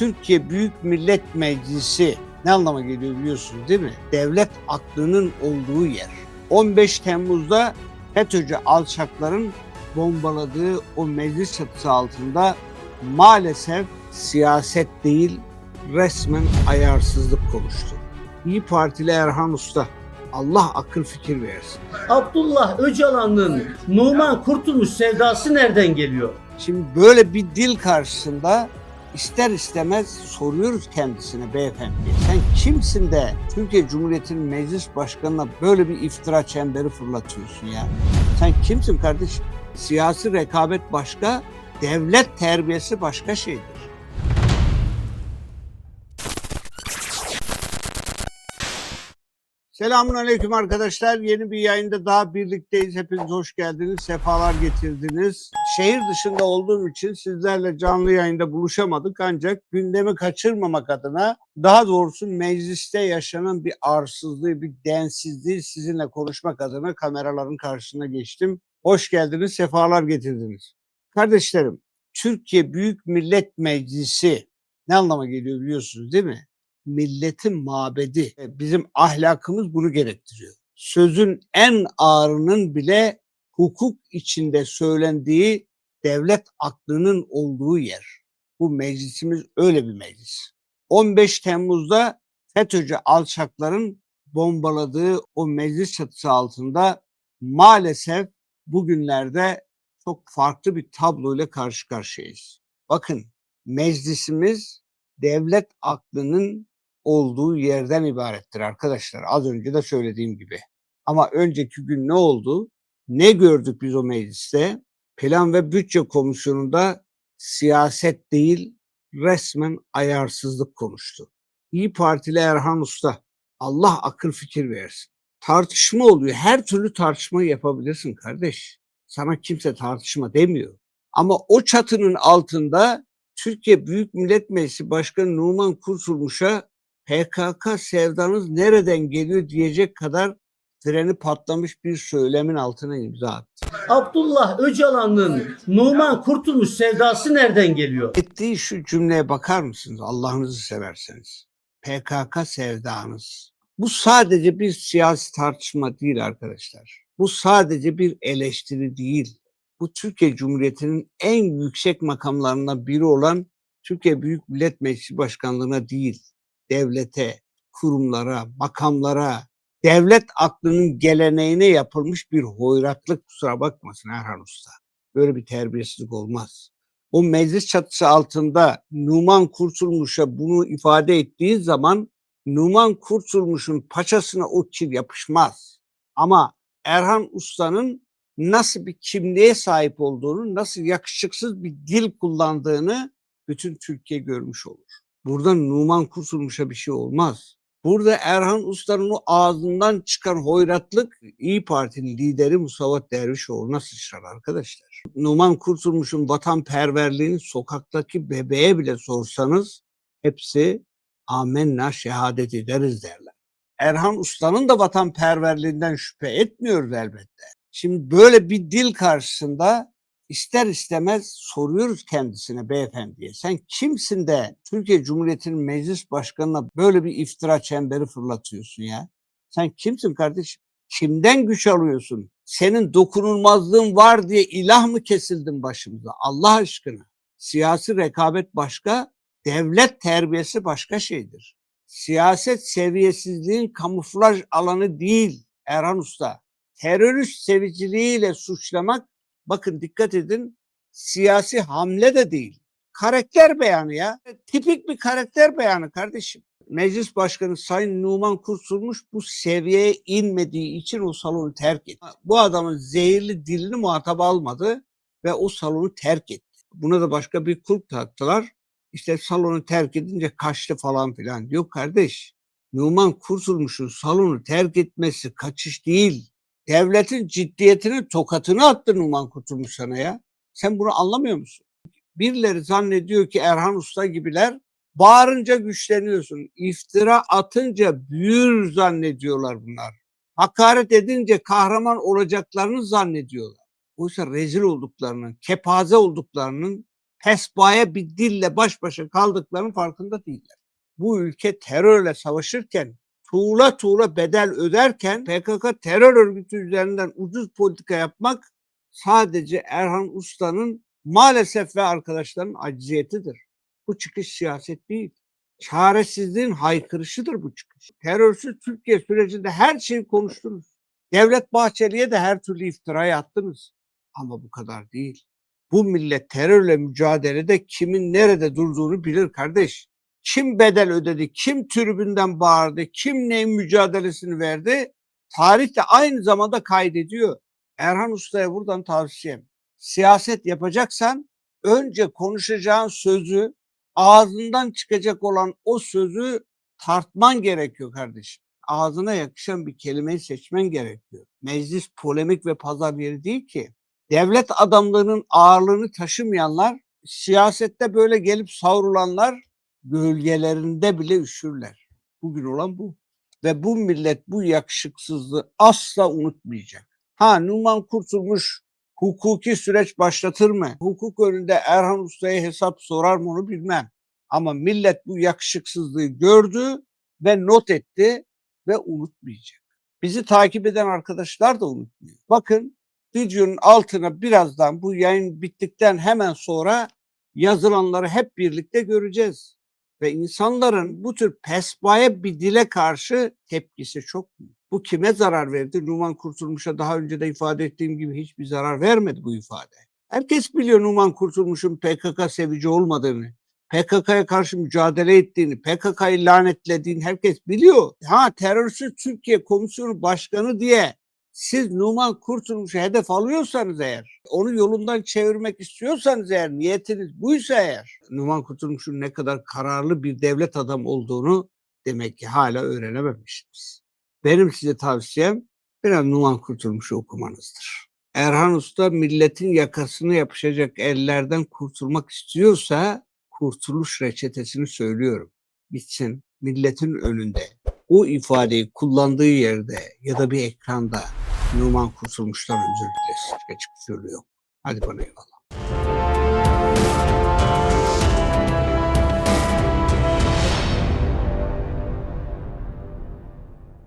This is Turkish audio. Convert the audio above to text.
Türkiye Büyük Millet Meclisi ne anlama geliyor biliyorsunuz değil mi? Devlet aklının olduğu yer. 15 Temmuz'da FETÖ'cü alçakların bombaladığı o meclis çatısı altında maalesef siyaset değil resmen ayarsızlık konuştu. İyi Partili Erhan Usta Allah akıl fikir versin. Abdullah Öcalan'ın Numan Kurtulmuş sevdası nereden geliyor? Şimdi böyle bir dil karşısında ister istemez soruyoruz kendisine beyefendi. Sen kimsin de Türkiye Cumhuriyeti'nin meclis başkanına böyle bir iftira çemberi fırlatıyorsun ya? Sen kimsin kardeşim? Siyasi rekabet başka, devlet terbiyesi başka şeydir. Selamun Aleyküm arkadaşlar. Yeni bir yayında daha birlikteyiz. Hepiniz hoş geldiniz, sefalar getirdiniz. Şehir dışında olduğum için sizlerle canlı yayında buluşamadık. Ancak gündemi kaçırmamak adına, daha doğrusu mecliste yaşanan bir arsızlığı, bir densizliği sizinle konuşmak adına kameraların karşısına geçtim. Hoş geldiniz, sefalar getirdiniz. Kardeşlerim, Türkiye Büyük Millet Meclisi ne anlama geliyor biliyorsunuz değil mi? Milletin mabedi. E, Bizim ahlakımız bunu gerektiriyor. Sözün en ağırının bile hukuk içinde söylendiği devlet aklının olduğu yer. Bu meclisimiz öyle bir meclis. 15 Temmuz'da FETÖ'cü alçakların bombaladığı o meclis çatısı altında maalesef bugünlerde çok farklı bir tabloyla karşı karşıyayız. Bakın meclisimiz devlet aklının olduğu yerden ibarettir arkadaşlar. Az önce de söylediğim gibi. Ama önceki gün ne oldu? Ne gördük biz o mecliste? Plan ve Bütçe Komisyonu'nda siyaset değil resmen ayarsızlık konuştu. İyi Partili Erhan Usta Allah akıl fikir versin. Tartışma oluyor. Her türlü tartışmayı yapabilirsin kardeş. Sana kimse tartışma demiyor. Ama o çatının altında Türkiye Büyük Millet Meclisi Başkanı Numan Kurtulmuş'a PKK sevdanız nereden geliyor diyecek kadar freni patlamış bir söylemin altına imza attı. Abdullah Öcalan'ın Numan Kurtulmuş sevdası nereden geliyor? Ettiği şu cümleye bakar mısınız Allah'ınızı severseniz? PKK sevdanız. Bu sadece bir siyasi tartışma değil arkadaşlar. Bu sadece bir eleştiri değil. Bu Türkiye Cumhuriyeti'nin en yüksek makamlarından biri olan Türkiye Büyük Millet Meclisi Başkanlığı'na değil, devlete, kurumlara, makamlara, devlet aklının geleneğine yapılmış bir hoyratlık kusura bakmasın Erhan Usta. Böyle bir terbiyesizlik olmaz. O meclis çatısı altında Numan Kurtulmuş'a bunu ifade ettiği zaman Numan Kurtulmuş'un paçasına o kir yapışmaz. Ama Erhan Usta'nın nasıl bir kimliğe sahip olduğunu, nasıl yakışıksız bir dil kullandığını bütün Türkiye görmüş olur. Burada Numan Kurtulmuş'a bir şey olmaz. Burada Erhan Usta'nın o ağzından çıkan hoyratlık İyi Parti'nin lideri Musavat Dervişoğlu'na sıçrar arkadaşlar. Numan Kurtulmuş'un vatanperverliğini sokaktaki bebeğe bile sorsanız hepsi amenna şehadet ederiz derler. Erhan Usta'nın da vatanperverliğinden şüphe etmiyoruz elbette. Şimdi böyle bir dil karşısında ister istemez soruyoruz kendisine beyefendiye. Sen kimsin de Türkiye Cumhuriyeti'nin meclis başkanına böyle bir iftira çemberi fırlatıyorsun ya? Sen kimsin kardeşim? Kimden güç alıyorsun? Senin dokunulmazlığın var diye ilah mı kesildin başımıza? Allah aşkına. Siyasi rekabet başka, devlet terbiyesi başka şeydir. Siyaset seviyesizliğin kamuflaj alanı değil Erhan Usta. Terörist seviciliğiyle suçlamak bakın dikkat edin siyasi hamle de değil. Karakter beyanı ya. Tipik bir karakter beyanı kardeşim. Meclis Başkanı Sayın Numan Kurtulmuş bu seviyeye inmediği için o salonu terk etti. Bu adamın zehirli dilini muhatap almadı ve o salonu terk etti. Buna da başka bir kulp taktılar. İşte salonu terk edince kaçtı falan filan. Yok kardeş. Numan Kurtulmuş'un salonu terk etmesi kaçış değil devletin ciddiyetinin tokatını attı Numan Kurtulmuş sana ya. Sen bunu anlamıyor musun? Birileri zannediyor ki Erhan Usta gibiler bağırınca güçleniyorsun. İftira atınca büyür zannediyorlar bunlar. Hakaret edince kahraman olacaklarını zannediyorlar. Oysa rezil olduklarının, kepaze olduklarının pesbaya bir dille baş başa kaldıklarının farkında değiller. Bu ülke terörle savaşırken tuğla tuğla bedel öderken PKK terör örgütü üzerinden ucuz politika yapmak sadece Erhan Usta'nın maalesef ve arkadaşlarının acziyetidir. Bu çıkış siyaset değil. Çaresizliğin haykırışıdır bu çıkış. Terörsüz Türkiye sürecinde her şeyi konuştunuz. Devlet Bahçeli'ye de her türlü iftirayı attınız. Ama bu kadar değil. Bu millet terörle mücadelede kimin nerede durduğunu bilir kardeş. Kim bedel ödedi, kim tribünden bağırdı, kim neyin mücadelesini verdi. Tarih de aynı zamanda kaydediyor. Erhan Usta'ya buradan tavsiyem. Siyaset yapacaksan önce konuşacağın sözü, ağzından çıkacak olan o sözü tartman gerekiyor kardeşim. Ağzına yakışan bir kelimeyi seçmen gerekiyor. Meclis polemik ve pazar yeri değil ki. Devlet adamlarının ağırlığını taşımayanlar, siyasette böyle gelip savrulanlar gölgelerinde bile üşürler. Bugün olan bu. Ve bu millet bu yakışıksızlığı asla unutmayacak. Ha Numan Kurtulmuş hukuki süreç başlatır mı? Hukuk önünde Erhan Usta'ya hesap sorar mı onu bilmem. Ama millet bu yakışıksızlığı gördü ve not etti ve unutmayacak. Bizi takip eden arkadaşlar da unutmuyor. Bakın videonun altına birazdan bu yayın bittikten hemen sonra yazılanları hep birlikte göreceğiz. Ve insanların bu tür pesbaya bir dile karşı tepkisi çok büyük. Bu kime zarar verdi? Numan Kurtulmuş'a daha önce de ifade ettiğim gibi hiçbir zarar vermedi bu ifade. Herkes biliyor Numan Kurtulmuş'un PKK sevici olmadığını, PKK'ya karşı mücadele ettiğini, PKK'yı lanetlediğini herkes biliyor. Ha terörsüz Türkiye Komisyonu Başkanı diye siz Numan Kurtulmuş'u hedef alıyorsanız eğer, onu yolundan çevirmek istiyorsanız eğer, niyetiniz buysa eğer, Numan Kurtulmuş'un ne kadar kararlı bir devlet adam olduğunu demek ki hala öğrenememişsiniz. Benim size tavsiyem biraz Numan Kurtulmuş'u okumanızdır. Erhan Usta milletin yakasını yapışacak ellerden kurtulmak istiyorsa kurtuluş reçetesini söylüyorum. Bitsin milletin önünde o ifadeyi kullandığı yerde ya da bir ekranda Numan Kurtulmuş'tan özür dilesin. Açık söylüyor. Hadi bana eyvallah.